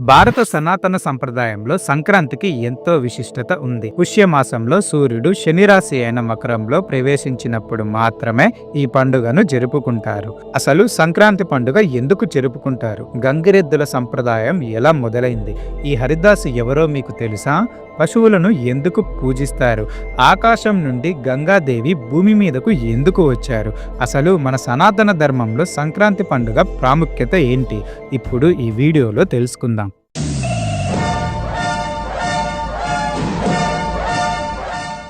భారత సనాతన సంప్రదాయంలో సంక్రాంతికి ఎంతో విశిష్టత ఉంది. పుష్యమాసంలో సూర్యుడు శనిరాశి అయిన మకరంలో ప్రవేశించినప్పుడు మాత్రమే ఈ పండుగను జరుపుకుంటారు. అసలు సంక్రాంతి పండుగ ఎందుకు జరుపుకుంటారు? గంగిరెద్దుల సంప్రదాయం ఎలా మొదలైంది? ఈ హరిదాసు ఎవరో మీకు తెలుసా? పశువులను ఎందుకు పూజిస్తారు? ఆకాశం నుండి గంగాదేవి భూమి మీదకు ఎందుకు వచ్చారు? అసలు మన సనాతన ధర్మంలో సంక్రాంతి పండుగ ప్రాముఖ్యత ఏంటి? ఇప్పుడు ఈ వీడియోలో తెలుసుకుందాం.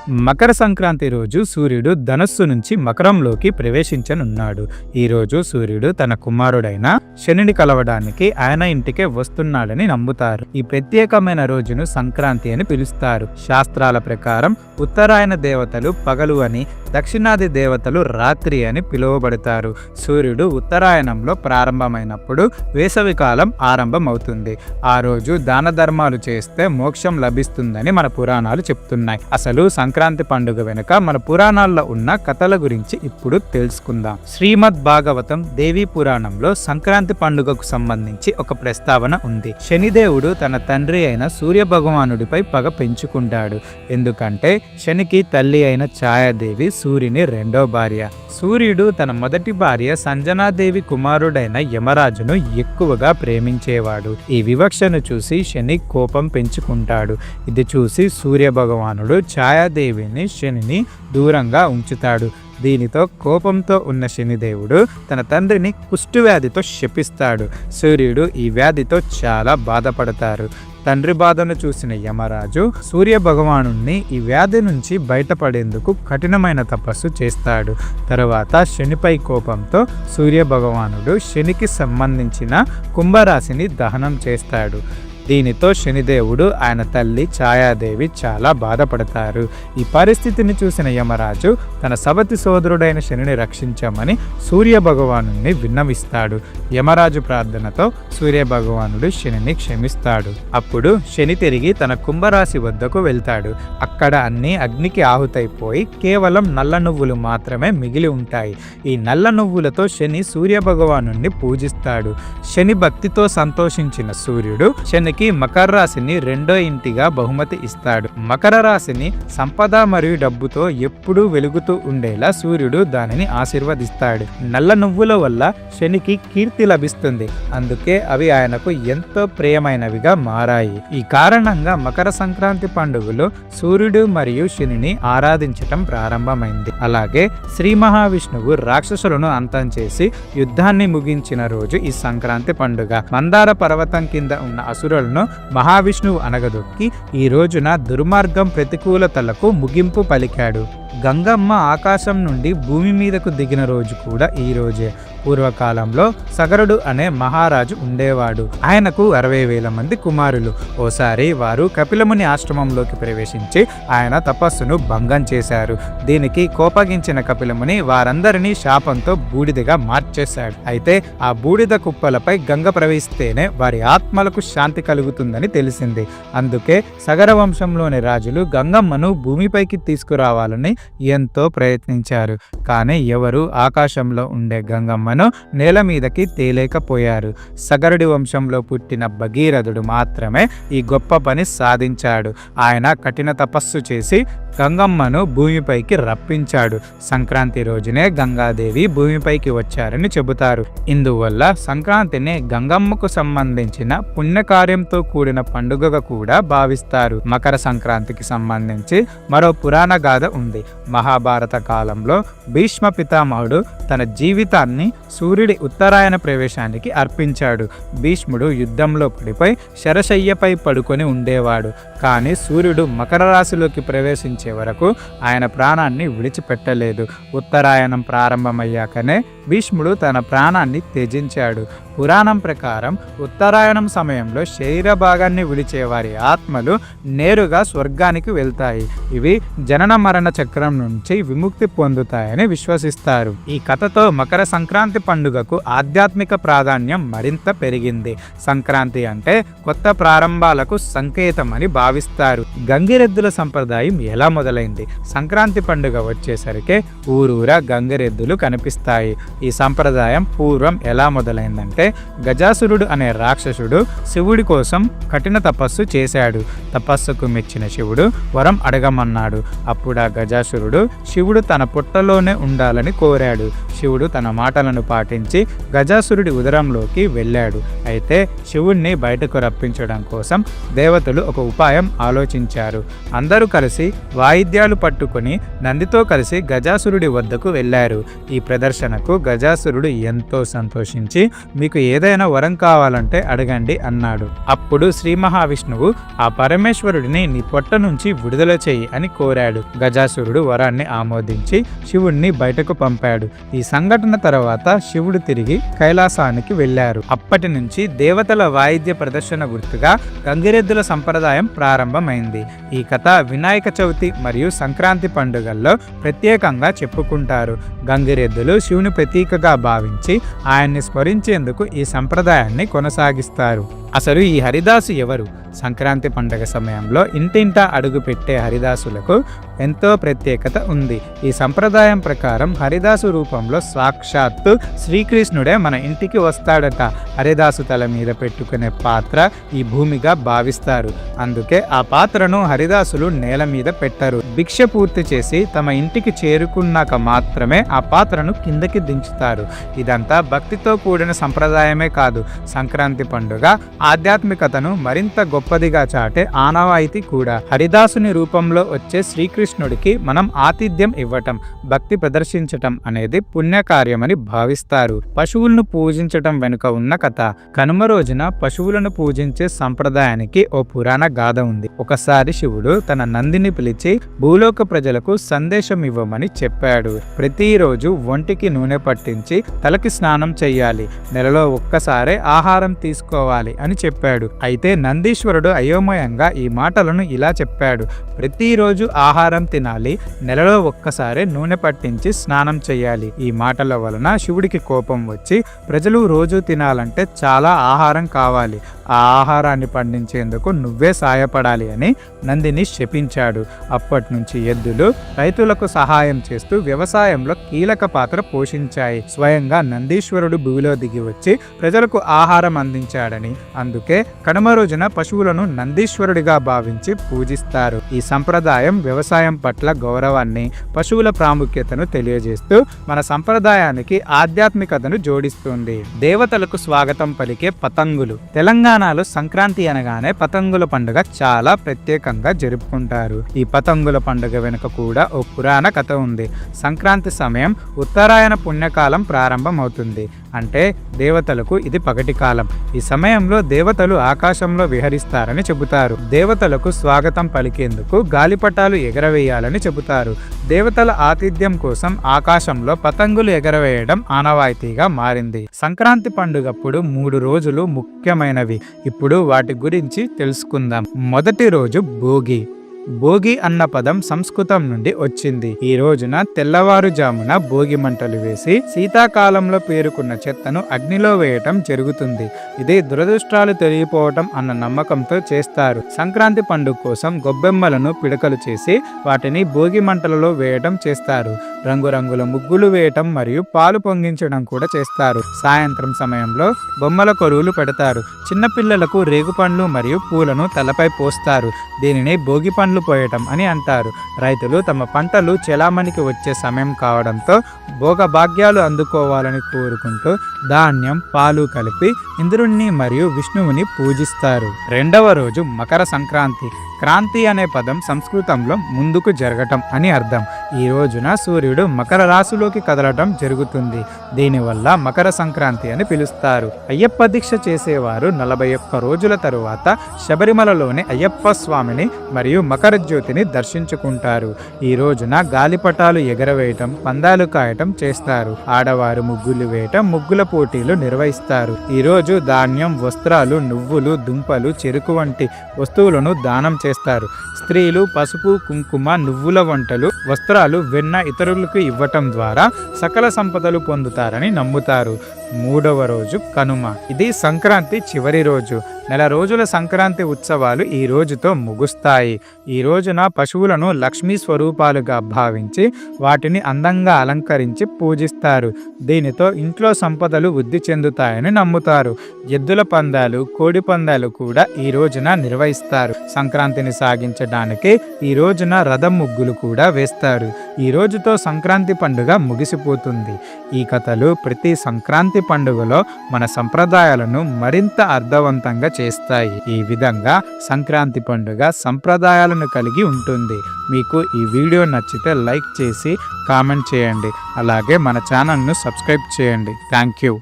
మకర సంక్రాంతి రోజు సూర్యుడు ధనస్సు నుంచి మకరంలోకి ప్రవేశించనున్నాడు. ఈ రోజు సూర్యుడు తన కుమారుడైన శనిని కలవడానికి ఆయన ఇంటికే వస్తున్నాడని నమ్ముతారు. ఈ ప్రత్యేకమైన రోజును సంక్రాంతి అని పిలుస్తారు. శాస్త్రాల ప్రకారం ఉత్తరాయణ దేవతలు పగలు అని దక్షిణాది దేవతలు రాత్రి అని పిలువబడతారు. సూర్యుడు ఉత్తరాయణంలో ప్రారంభమైనప్పుడు వేసవికాలం ఆరంభమవుతుంది. ఆ రోజు దాన ధర్మాలు చేస్తే మోక్షం లభిస్తుందని మన పురాణాలు చెప్తున్నాయి. అసలు సంక్రాంతి సంక్రాంతి పండుగ వెనుక మన పురాణాల్లో ఉన్న కథల గురించి ఇప్పుడు తెలుసుకుందాం. శ్రీమద్ భాగవతం దేవి పురాణంలో సంక్రాంతి పండుగకు సంబంధించి ఒక ప్రస్తావన ఉంది. శనిదేవుడు తన తండ్రి అయిన సూర్య భగవానుడిపై పగ పెంచుకుంటాడు. ఎందుకంటే శనికి తల్లి అయిన ఛాయాదేవి సూర్యుని రెండో భార్య. సూర్యుడు తన మొదటి భార్య సంజనాదేవి కుమారుడైన యమరాజును ఎక్కువగా ప్రేమించేవాడు. ఈ వివక్షను చూసి శని కోపం పెంచుకుంటాడు. ఇది చూసి సూర్య భగవానుడు ఛాయాదేవిని శనిని దూరంగా ఉంచుతాడు. దీనితో కోపంతో ఉన్న శనిదేవుడు తన తండ్రిని కుష్ఠవ్యాధితో శపిస్తాడు. సూర్యుడు ఈ వ్యాధితో చాలా బాధపడతారు. తండ్రి బాధను చూసిన యమరాజు సూర్య భగవానుణ్ణి ఈ వ్యాధి నుంచి బయటపడేందుకు కఠినమైన తపస్సు చేస్తాడు. తరువాత శనిపై కోపంతో సూర్య భగవానుడు శనికి సంబంధించిన కుంభరాశిని దహనం చేస్తాడు. దీనితో శనిదేవుడు ఆయన తల్లి ఛాయాదేవి చాలా బాధపడతారు. ఈ పరిస్థితిని చూసిన యమరాజు తన సవతి సోదరుడైన శనిని రక్షించమని సూర్య భగవాను విన్నవిస్తాడు. యమరాజు ప్రార్థనతో సూర్య భగవానుడు శనిని క్షమిస్తాడు. అప్పుడు శని తిరిగి తన కుంభరాశి వద్దకు వెళ్తాడు. అక్కడ అన్ని అగ్నికి ఆహుతైపోయి కేవలం నల్ల నువ్వులు మాత్రమే మిగిలి ఉంటాయి. ఈ నల్ల నువ్వులతో శని సూర్య భగవాను పూజిస్తాడు. శని భక్తితో సంతోషించిన సూర్యుడు శని వారికి మకర రాశిని రెండో ఇంటిగా బహుమతి ఇస్తాడు. మకర రాశిని సంపద మరియు డబ్బుతో ఎప్పుడూ వెలుగుతూ ఉండేలా సూర్యుడు దానిని ఆశీర్వదిస్తాడు. నల్ల నువ్వుల వల్ల శనికి కీర్తి లభిస్తుంది. అందుకే అవి ఆయనకు ఎంతో ప్రియమైనవిగా మారాయి. ఈ కారణంగా మకర సంక్రాంతి పండుగలో సూర్యుడు మరియు శనిని ఆరాధించటం ప్రారంభమైంది. అలాగే శ్రీ మహావిష్ణువు రాక్షసులను అంతం చేసి యుద్ధాన్ని ముగించిన రోజు ఈ సంక్రాంతి పండుగ. మందార పర్వతం కింద ఉన్న అసురులను మహావిష్ణువు అనగదొక్కి ఈ రోజున దుర్మార్గం ప్రతికూలతలకు ముగింపు పలికాడు. గంగమ్మ ఆకాశం నుండి భూమి మీదకు దిగిన రోజు కూడా ఈ రోజే. పూర్వకాలంలో సగరుడు అనే మహారాజు ఉండేవాడు. ఆయనకు అరవై వేల మంది కుమారులు. ఓసారి వారు కపిలముని ఆశ్రమంలోకి ప్రవేశించి ఆయన తపస్సును భంగం చేశారు. దీనికి కోపగించిన కపిలముని వారందరినీ శాపంతో బూడిదగా మార్చేశాడు. అయితే ఆ బూడిద కుప్పలపై గంగ ప్రవహిస్తేనే వారి ఆత్మలకు శాంతి కలుగుతుందని తెలిసింది. అందుకే సగర వంశంలోని రాజులు గంగమ్మను భూమిపైకి తీసుకురావాలని ఎంతో ప్రయత్నించారు. కానీ ఎవరు ఆకాశంలో ఉండే గంగమ్మను నేల మీదకి తేలేకపోయారు. సగరుడి వంశంలో పుట్టిన భగీరథుడు మాత్రమే ఈ గొప్ప పని సాధించాడు. ఆయన కఠిన తపస్సు చేసి గంగమ్మను భూమిపైకి రప్పించాడు. సంక్రాంతి రోజునే గంగాదేవి భూమిపైకి వచ్చారని చెబుతారు. ఇందువల్ల సంక్రాంతిని గంగమ్మకు సంబంధించిన పుణ్యకార్యంతో కూడిన పండుగగా కూడా భావిస్తారు. మకర సంక్రాంతికి సంబంధించి మరో పురాణ గాథ ఉంది. మహాభారత కాలంలో భీష్మ పితామహుడు తన జీవితాన్ని సూర్యుడి ఉత్తరాయణ ప్రవేశానికి అర్పించాడు. భీష్ముడు యుద్ధంలో పడిపోయి శరశయ్యపై పడుకొని ఉండేవాడు. కానీ సూర్యుడు మకర రాశిలోకి ప్రవేశించి వరకు ఆయన ప్రాణాన్ని విడిచిపెట్టలేదు. ఉత్తరాయణం ప్రారంభమయ్యాకనే భీష్ముడు తన ప్రాణాన్ని త్యజించాడు. పురాణం ప్రకారం ఉత్తరాయణం సమయంలో శరీర భాగాన్ని విడిచే వారి ఆత్మలు నేరుగా స్వర్గానికి వెళ్తాయి. ఇవి జనన మరణ చక్రం నుంచి విముక్తి పొందుతాయని విశ్వసిస్తారు. ఈ కథతో మకర సంక్రాంతి పండుగకు ఆధ్యాత్మిక ప్రాధాన్యం మరింత పెరిగింది. సంక్రాంతి అంటే కొత్త ప్రారంభాలకు సంకేతమని భావిస్తారు. గంగిరెద్దుల సంప్రదాయం ఎలా మొదలైంది. సంక్రాంతి పండుగ వచ్చేసరికి ఊరూరా గంగరెద్దులు కనిపిస్తాయి. ఈ సంప్రదాయం పూర్వం ఎలా మొదలైందంటే గజాసురుడు అనే రాక్షసుడు శివుడి కోసం కఠిన తపస్సు చేశాడు. తపస్సుకు మెచ్చిన శివుడు వరం అడగమన్నాడు. అప్పుడు ఆ గజాసురుడు శివుడు తన పుట్టలోనే ఉండాలని కోరాడు. శివుడు తన మాటలను పాటించి గజాసురుడి ఉదరంలోకి వెళ్ళాడు. అయితే శివుణ్ణి బయటకు రప్పించడం కోసం దేవతలు ఒక ఉపాయం ఆలోచించారు. అందరూ కలిసి వాయిద్యాలు పట్టుకుని నందితో కలిసి గజాసురుడి వద్దకు వెళ్ళారు. ఈ ప్రదర్శనకు గజాసురుడు ఎంతో సంతోషించి మీకు ఏదైనా వరం కావాలంటే అడగండి అన్నాడు. అప్పుడు శ్రీ మహావిష్ణువు ఆ పరమేశ్వరుడిని నీ పొట్ట నుంచి విడుదల చేయి అని కోరాడు. గజాసురుడు వరాన్ని ఆమోదించి శివుణ్ణి బయటకు పంపాడు. ఈ సంఘటన తర్వాత శివుడు తిరిగి కైలాసానికి వెళ్ళారు. అప్పటి నుంచి దేవతల వాయిద్య ప్రదర్శన గుర్తుగా గంగిరెద్దుల సంప్రదాయం ప్రారంభమైంది. ఈ కథ వినాయక చవితి మరియు సంక్రాంతి పండుగల్లో ప్రత్యేకంగా చెప్పుకుంటారు. గంగిరెద్దులు శివుని ప్రతీకగా భావించి ఆయన్ని స్మరించేందుకు ఈ సంప్రదాయాన్ని కొనసాగిస్తారు. అసలు ఈ హరిదాసు ఎవరు? సంక్రాంతి పండుగ సమయంలో ఇంటింటా అడుగు పెట్టే హరిదాసులకు ఎంతో ప్రత్యేకత ఉంది. ఈ సంప్రదాయం ప్రకారం హరిదాసు రూపంలో సాక్షాత్తు శ్రీకృష్ణుడే మన ఇంటికి వస్తాడట. హరిదాసు తల మీద పెట్టుకునే పాత్ర ఈ భూమిగా భావిస్తారు. అందుకే ఆ పాత్రను హరిదాసులు నేల మీద పెట్టరు. భిక్ష పూర్తి చేసి తమ ఇంటికి చేరుకున్నాక మాత్రమే ఆ పాత్రను కిందకి దించుతారు. ఇదంతా భక్తితో కూడిన సంప్రదాయమే కాదు. సంక్రాంతి పండుగ ఆధ్యాత్మికతను మరింత గొప్పదిగా చాటే ఆనవాయితీ కూడా. హరిదాసుని రూపంలో వచ్చే శ్రీకృష్ణుడికి మనం ఆతిథ్యం ఇవ్వటం భక్తి ప్రదర్శించటం అనేది పుణ్యకార్యమని భావిస్తారు. పశువులను పూజించటం వెనుక ఉన్న కథ. కనుమ రోజున పశువులను పూజించే సంప్రదాయానికి ఓ పురాణ గాథ ఉంది. ఒకసారి శివుడు తన నందిని పిలిచి భూలోక ప్రజలకు సందేశం ఇవ్వమని చెప్పాడు. ప్రతిరోజు ఒంటికి నూనె పట్టించి తలకి స్నానం చెయ్యాలి. నెలలో ఒక్కసారే ఆహారం తీసుకోవాలి అని చెప్పాడు. అయితే నందీశ్వరుడు అయోమయంగా ఈ మాటలను ఇలా చెప్పాడు. ప్రతిరోజు ఆహారం తినాలి నెలలో ఒక్కసారే నూనె పట్టించి స్నానం చేయాలి ఈ మాటల వలన శివుడికి కోపం వచ్చి ప్రజలు రోజు తినాలంటే చాలా ఆహారం కావాలి. ఆ ఆహారాన్ని పండించేందుకు నువ్వే సాయపడాలి అని నందిని శపించాడు. అప్పటి నుంచి ఎద్దులు రైతులకు సహాయం చేస్తూ వ్యవసాయంలో కీలక పాత్ర పోషించాయి. స్వయంగా నందీశ్వరుడు భూమిలో దిగి వచ్చి ప్రజలకు ఆహారం అందించాడని అందుకే కనుమ రోజున పశువులను నందీశ్వరుడిగా భావించి పూజిస్తారు. ఈ సంప్రదాయం వ్యవసాయం పట్ల గౌరవాన్ని పశువుల ప్రాముఖ్యతను తెలియజేస్తూ మన సంప్రదాయానికి ఆధ్యాత్మికతను జోడిస్తుంది. దేవతలకు స్వాగతం పలికే పతంగులు. తెలంగాణలో సంక్రాంతి అనగానే పతంగుల పండుగ చాలా ప్రత్యేకంగా జరుపుకుంటారు. ఈ పతంగుల పండుగ వెనుక కూడా ఓ పురాణ కథ ఉంది. సంక్రాంతి సమయం ఉత్తరాయణ పుణ్యకాలం ప్రారంభమవుతుంది. అంటే దేవతలకు ఇది పగటి కాలం. ఈ సమయంలో దేవతలు ఆకాశంలో విహరిస్తారని చెబుతారు. దేవతలకు స్వాగతం పలికేందుకు గాలిపటాలు ఎగరవేయాలని చెబుతారు. దేవతల ఆతిథ్యం కోసం ఆకాశంలో పతంగులు ఎగరవేయడం ఆనవాయితీగా మారింది. సంక్రాంతి పండుగప్పుడు మూడు రోజులు ముఖ్యమైనవి. ఇప్పుడు వాటి గురించి తెలుసుకుందాం. మొదటి రోజు భోగి. భోగి అన్న పదం సంస్కృతం నుండి వచ్చింది. ఈ రోజున తెల్లవారుజామున భోగి మంటలు వేసి శీతాకాలంలో పేరుకున్న చెత్తను అగ్నిలో వేయటం జరుగుతుంది. ఇది దురదృష్టాలు తెలియపోవటం అన్న నమ్మకంతో చేస్తారు. సంక్రాంతి పండుగ కోసం గొబ్బెమ్మలను పిడకలు చేసి వాటిని భోగి మంటలలో వేయటం చేస్తారు. రంగురంగుల ముగ్గులు వేయటం మరియు పాలు పొంగించడం కూడా చేస్తారు. సాయంత్రం సమయంలో బొమ్మల కొరువులు పెడతారు. చిన్నపిల్లలకు రేగుపండ్లు మరియు పూలను తలపై పోస్తారు. దీనిని భోగి పండ్లు పోయటం అని అంటారు. రైతులు తమ పంటలు చెలామణికి వచ్చే సమయం కావడంతో భోగ భాగ్యాలు అందుకోవాలని కోరుకుంటూ ధాన్యం పాలు కలిపి ఇంద్రుణ్ణి మరియు విష్ణువుని పూజిస్తారు. రెండవ రోజు మకర సంక్రాంతి. క్రాంతి అనే పదం సంస్కృతంలో ముందుకు జరగటం అని అర్థం. ఈ రోజున సూర్యుడు మకర రాశిలోకి కదలటం జరుగుతుంది. దీనివల్ల మకర సంక్రాంతి అని పిలుస్తారు. అయ్యప్ప దీక్ష చేసేవారు నలభై ఒక్క రోజుల తరువాత శబరిమలలోని అయ్యప్ప స్వామిని మరియు మకర జ్యోతిని దర్శించుకుంటారు. ఈ రోజున గాలిపటాలు ఎగరవేయటం పందాలు కాయటం చేస్తారు. ఆడవారు ముగ్గులు వేయటం ముగ్గుల పోటీలు నిర్వహిస్తారు. ఈ రోజు ధాన్యం వస్త్రాలు నువ్వులు దుంపలు చెరుకు వంటి వస్తువులను దానం చేస్తారు. స్త్రీలు పసుపు కుంకుమ నువ్వుల వంటలు వస్త్రాలు వెన్న ఇతరులకు ఇవ్వటం ద్వారా సకల సంపదలు పొందుతారని నమ్ముతారు. మూడవ రోజు కనుమ. ఇది సంక్రాంతి చివరి రోజు. నెల రోజుల సంక్రాంతి ఉత్సవాలు ఈ రోజుతో ముగుస్తాయి. ఈ రోజున పశువులను లక్ష్మీ స్వరూపాలుగా భావించి వాటిని అందంగా అలంకరించి పూజిస్తారు. దీనితో ఇంట్లో సంపదలు వృద్ధి చెందుతాయని నమ్ముతారు. ఎద్దుల పందాలు కోడి పందాలు కూడా ఈ రోజున నిర్వహిస్తారు. సంక్రాంతిని సాగించడానికి ఈ రోజున రథం ముగ్గులు కూడా వేస్తారు. ఈ రోజుతో సంక్రాంతి పండుగ ముగిసిపోతుంది. ఈ కథలు ప్రతి సంక్రాంతి సంక్రాంతి పండుగలో మన సంప్రదాయాలను మరింత అర్థవంతంగా చేస్తాయి. ఈ విధంగా సంక్రాంతి పండుగ సంప్రదాయాలను కలిగి ఉంటుంది. మీకు ఈ వీడియో నచ్చితే లైక్ చేసి కామెంట్ చేయండి. అలాగే మన ఛానల్ను సబ్స్క్రైబ్ చేయండి. Thank you.